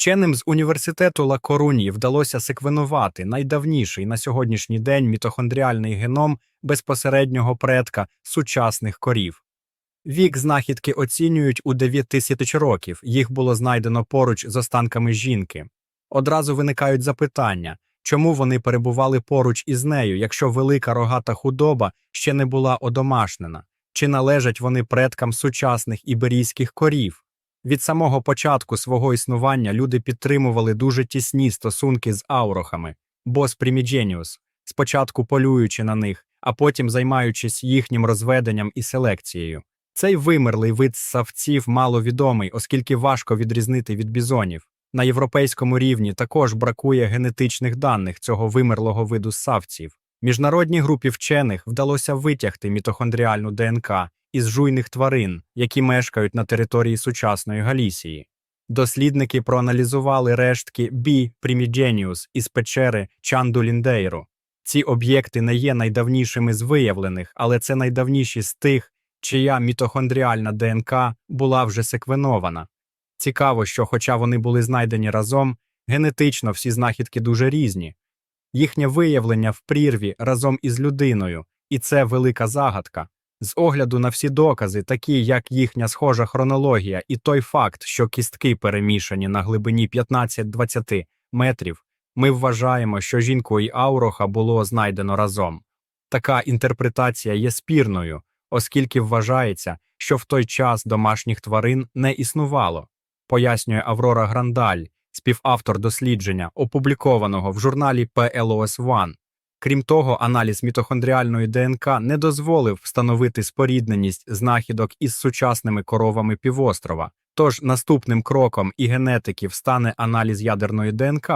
Вченим з університету Ла Коруньї вдалося секвенувати найдавніший на сьогоднішній день мітохондріальний геном безпосереднього предка сучасних корів. Вік знахідки оцінюють у 9 тисяч років, їх було знайдено поруч з останками жінки. Одразу виникають запитання, чому вони перебували поруч із нею, якщо велика рогата худоба ще не була одомашнена, чи належать вони предкам сучасних іберійських корів. Від самого початку свого існування люди підтримували дуже тісні стосунки з аурохами, бос примідженіус, спочатку полюючи на них, а потім займаючись їхнім розведенням і селекцією. Цей вимерлий вид савців маловідомий, оскільки важко відрізнити від бізонів. На європейському рівні також бракує генетичних даних цього вимерлого виду савців. Міжнародній групі вчених вдалося витягти мітохондріальну ДНК із жуйних тварин, які мешкають на території сучасної Галісії. Дослідники проаналізували рештки B. primigenius із печери Чандуліндейру. Ці об'єкти не є найдавнішими з виявлених, але це найдавніші з тих, чия мітохондріальна ДНК була вже секвенована. Цікаво, що, хоча вони були знайдені разом, генетично всі знахідки дуже різні. Їхнє виявлення в прірві разом із людиною, і це велика загадка. З огляду на всі докази, такі як їхня схожа хронологія і той факт, що кістки перемішані на глибині 15-20 метрів, ми вважаємо, що жінку і ауроха було знайдено разом. Така інтерпретація є спірною, оскільки вважається, що в той час домашніх тварин не існувало, пояснює Аврора Грандаль, співавтор дослідження, опублікованого в журналі PLOS One. Крім того, аналіз мітохондріальної ДНК не дозволив встановити спорідненість знахідок із сучасними коровами півострова. Тож наступним кроком і генетиків стане аналіз ядерної ДНК,